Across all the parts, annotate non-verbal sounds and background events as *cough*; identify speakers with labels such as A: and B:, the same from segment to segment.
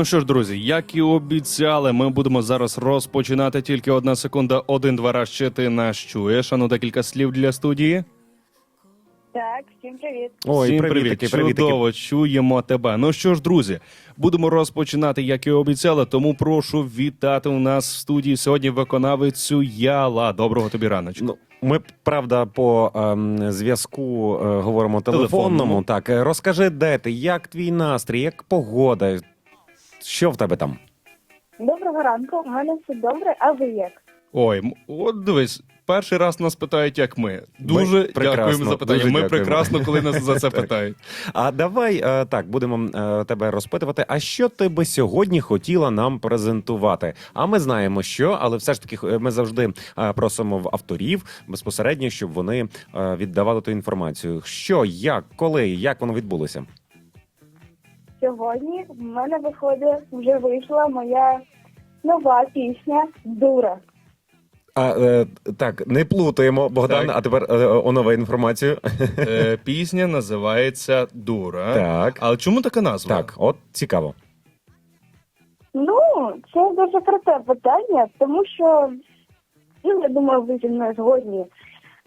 A: Ну що ж, друзі, як і обіцяли, ми будемо зараз розпочинати. Тільки одна секунда, один-два раз ще ти нас чуєш. Ану, декілька слів для студії.
B: Так, всім привіт.
C: Ой,
A: Всім
C: привітики, привітики.
A: Чудово, чуємо тебе. Ну що ж, друзі, будемо розпочинати, як і обіцяли. Тому прошу вітати у нас в студії сьогодні виконавицю Яла. Доброго тобі раночку.
C: Ну, ми правда по ем, зв'язку е, говоримо телефонному.
A: Телефонному.
C: Так, е, розкажи, де ти, як твій настрій, як погода? Що в тебе там?
B: Доброго ранку, у мене все добре, а ви як?
A: Ой, м- от дивись, перший раз нас питають, як ми. Дуже
C: Ми прекрасно,
A: дякуємо за питання.
C: дуже
A: Ми
C: дякуємо.
A: прекрасно, коли нас за це *laughs*
C: Так.
A: питають.
C: А давай е, так будемо е, тебе розпитувати. А що ти би сьогодні хотіла нам презентувати? А ми знаємо, що, але все ж таки е, ми завжди е, просимо в авторів безпосередньо, щоб вони е, віддавали ту інформацію. Що, як, коли, як воно відбулося?
B: Сьогодні в мене виходить, вже вийшла моя нова пісня Дура.
C: А е, так, не плутаємо, Богдан.
A: Так.
C: А тепер е, онове інформацію.
A: Е, Пісня називається Дура.
C: Так.
A: Але чому така назва?
C: Так, от цікаво.
B: Ну, це дуже круте питання, тому що, ну, я думаю, ви зі мною згодні.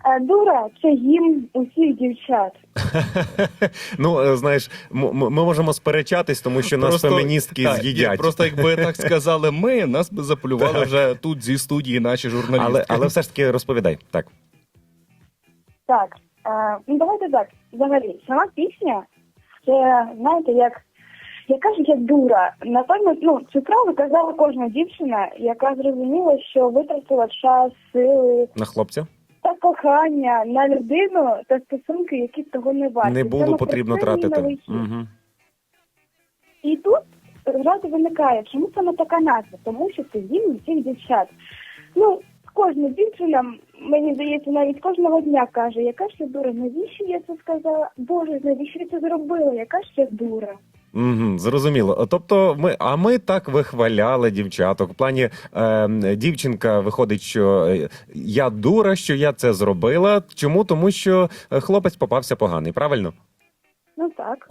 B: Е, Дура це гімн усіх дівчат. *laughs*
C: ну е, знаєш, м- м- ми можемо сперечатись, тому що нас феміністки
A: так,
C: з'їдять.
A: ні, Просто якби так сказали ми, нас би заполювали
C: Так.
A: вже тут зі студії наші журналісти.
C: Але, але все ж таки розповідай. Так.
B: Так, е, ну давайте так. Взагалі, сама пісня, це знаєте, як яка ж я дура. Напевно, ну цю правду казала кожна дівчина, яка зрозуміла, що витратила час, сили
C: На хлопця
B: кохання на людину та стосунки, які того не варті.
C: не було потрібно тратити. Угу.
B: І тут зразу виникає, чому саме така назва? Тому що це гімн всіх дівчат. Ну, кожна дівчина, мені здається, навіть кожного дня каже, яка ж я дура, навіщо я це сказала? Боже, навіщо я це зробила? Яка ж я дура?
C: Угу, зрозуміло. Тобто, ми, а ми так вихваляли дівчаток. В плані е, дівчинка виходить, що е, я дура, що я це зробила. Чому? Тому що е, хлопець попався поганий, правильно?
B: Ну так.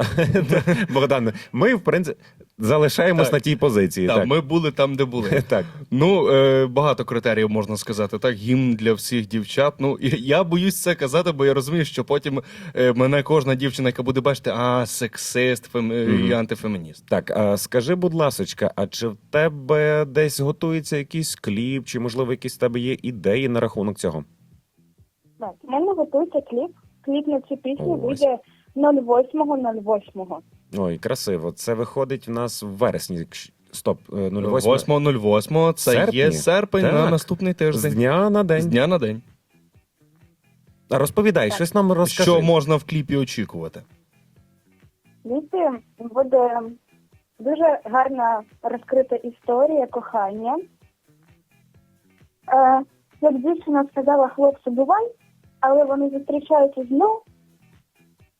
B: *laughs*
C: Богдан, ми в принципі залишаємось
A: Так.
C: на тій позиції.
A: Так,
C: Так,
A: ми були там, де були. *laughs*
C: так.
A: Ну, е, багато критеріїв можна сказати. Так, гімн для всіх дівчат. Ну, і я боюсь це казати, бо я розумію, що потім е, мене кожна дівчина, яка буде бачити, а сексист фем... е,
C: Мгм.
A: і антифемініст.
C: Так, а скажи, будь ласочка, а чи в тебе десь готується якийсь кліп, чи можливо якісь в тебе є ідеї на рахунок цього?
B: так. У мене готується кліп. Кліп на цю пісню
C: Ось.
B: вийде 08.08.
C: Ой, красиво. Це виходить в нас в вересні. Стоп, е, 08.
A: 8.08 це
C: Серпні?
A: є серпень на
C: Так.
A: наступний
C: З
A: тиждень.
C: дня на
A: З дня на день.
C: А розповідай,
B: Так.
C: щось нам розкажи.
A: Що можна в кліпі очікувати?
B: Звідти буде дуже гарна розкрита історія кохання. Е, як дівчина сказала хлопцю, бувай, але вони зустрічаються знов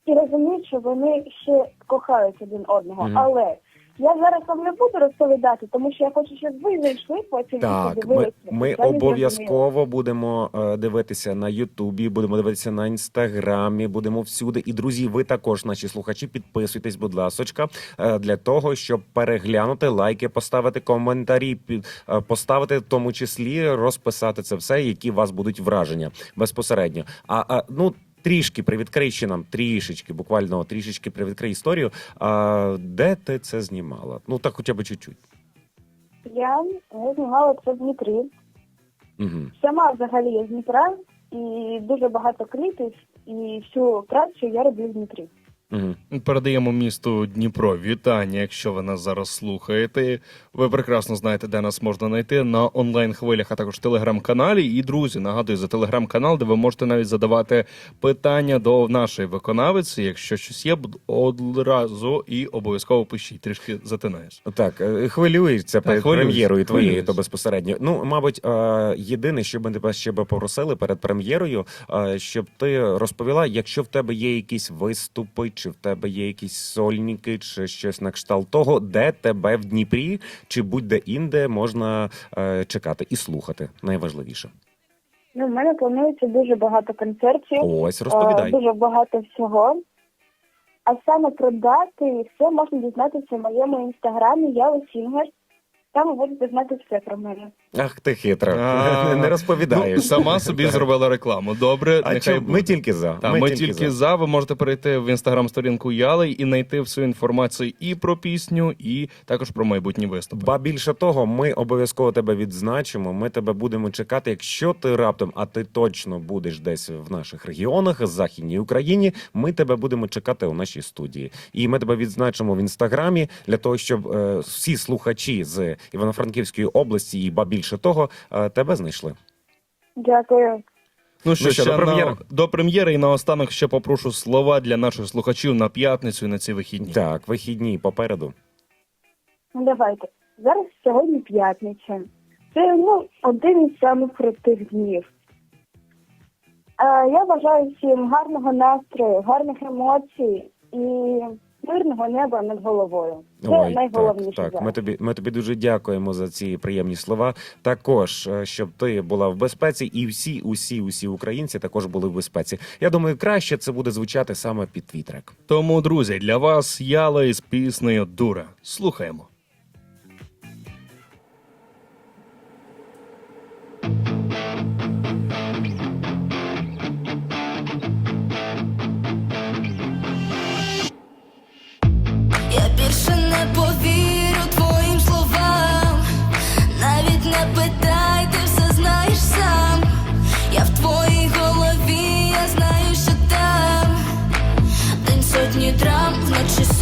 B: і розуміють, що вони ще кохають один одного.
C: Мгм.
B: Але я зараз вам не буду розповідати, тому що я хочу, щоб ви зайшли потім
C: Так, ми, ми обов'язково будемо е, дивитися на Ютубі, будемо дивитися на інстаграмі, будемо всюди. І друзі, ви також, наші слухачі, підписуйтесь, будь ласочка, е, для того, щоб переглянути лайки, поставити коментарі, е, поставити в тому числі розписати це все, які у вас будуть враження безпосередньо. А, а ну. Трішки привідкрий нам трішечки, буквально трішечки привідкрий історію. А, де ти це знімала? Ну так, хоча б чуть-чуть.
B: Я, я знімала це в Дніпрі.
C: Угу.
B: Сама взагалі я з Дніпра, і дуже багато кліпів, і всю працю я роблю в Дніпрі.
C: Угу.
A: Передаємо місту Дніпро вітання, якщо ви нас зараз слухаєте. Ви прекрасно знаєте, де нас можна знайти на онлайн-хвилях, а також телеграм-каналі. І друзі, нагадую за телеграм-канал, де ви можете навіть задавати питання до нашої виконавиці. Якщо щось є, одразу і обов'язково пишіть. Трішки затинаєш.
C: Так, е, хвилюєшся перед прем'єрою твоєю, то безпосередньо. Ну, мабуть, е, єдине, що ми тебе ще би попросили перед прем'єрою, е, щоб ти розповіла, якщо в тебе є якісь виступи, чи в тебе є якісь сольники, чи щось на кшталт того, де тебе в Дніпрі, чи будь-де інде можна е, чекати і слухати. Найважливіше.
B: Ну, в мене планується дуже багато концертів,
C: Ось
B: е,
C: розповідай.
B: дуже багато всього. А саме про дати і все можна дізнатися в моєму інстаграмі Я Сінгер. Там ви будете знати все про мене.
C: Ах, ти хитро.
A: А, *laughs*
C: Не розповідаєш.
A: Ну, сама собі зробила рекламу. Добре,
C: А
A: нехай
C: чому?
A: буде.
C: ми тільки за.
A: Та, ми, тільки, за. Ви можете перейти в інстаграм-сторінку Яли і знайти всю інформацію і про пісню, і також про майбутні виступи.
C: Ба більше того, ми обов'язково тебе відзначимо. Ми тебе будемо чекати. Якщо ти раптом, а ти точно будеш десь в наших регіонах, західній Україні. Ми тебе будемо чекати у нашій студії, і ми тебе відзначимо в інстаграмі для того, щоб е, всі слухачі з Івано-Франківської області і ба більше того, е, тебе знайшли.
B: Дякую.
A: Ну що,
C: Ну що,
A: ще
C: до прем'єри?
A: на, до прем'єри і наостанок ще попрошу слова для наших слухачів на п'ятницю і на ці вихідні.
C: Так, вихідні попереду.
B: Ну давайте. Зараз сьогодні п'ятниця. Це ну один із самих крутих днів. Е, я бажаю всім гарного настрою, гарних емоцій мирного неба над головою. Це
C: Ой,
B: найголовніше.
C: так, так. Ми тобі, ми тобі дуже дякуємо за ці приємні слова. Також е, щоб ти була в безпеці, і всі, усі, усі українці також були в безпеці. Я думаю, краще це буде звучати саме під твій трек.
A: Тому, друзі, для вас Яла із піснею Дура. Слухаємо.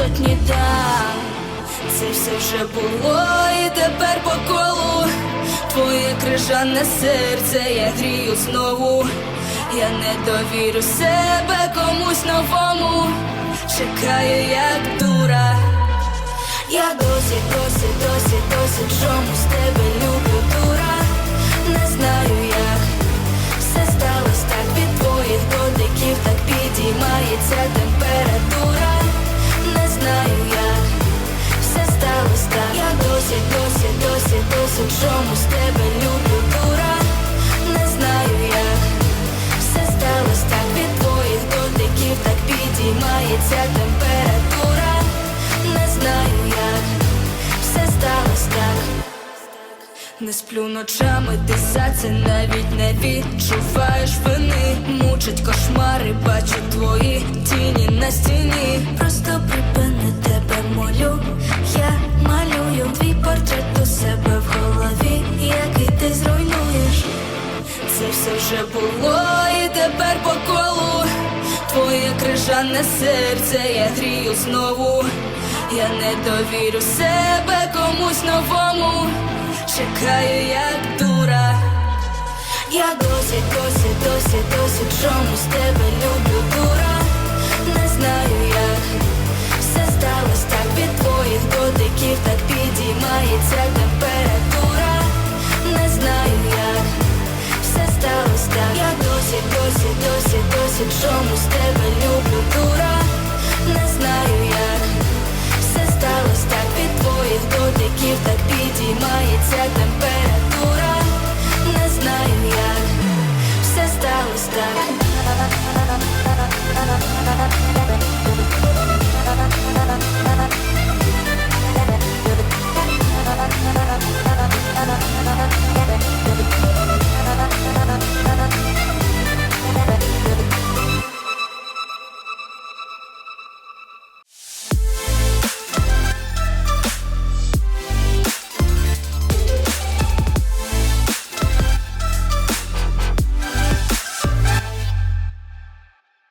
D: Сотні дам. Це все вже було і тепер по колу. Твоє крижане серце я грію знову. Я не довірю себе комусь новому. Чекаю, як дура. Я досі, досі, досі, досі чомусь тебе люблю, дура. Не знаю як все сталося так від твоїх дотиків, так підіймається досі, досі чомусь тебе люблю, дура. Не знаю як все сталося так від твоїх дотиків, так підіймається температура. Не знаю як все сталося так. Не сплю ночами, ти за це навіть не відчуваєш вини. Мучить кошмари, бачу твої тіні на стіні. Просто вже було і тепер по колу. Твоє крижане серце я грію знову. Я не довірю себе комусь новому. Чекаю, як дура. Я досі, досі, досі, досі чомусь тебе люблю, дура. Не знаю як все сталося так від твоїх дотиків, так підіймається температура. Досі чомусь тебе люблю, дура. Не знаю як все сталося так від твоїх дотиків, так підіймається температура.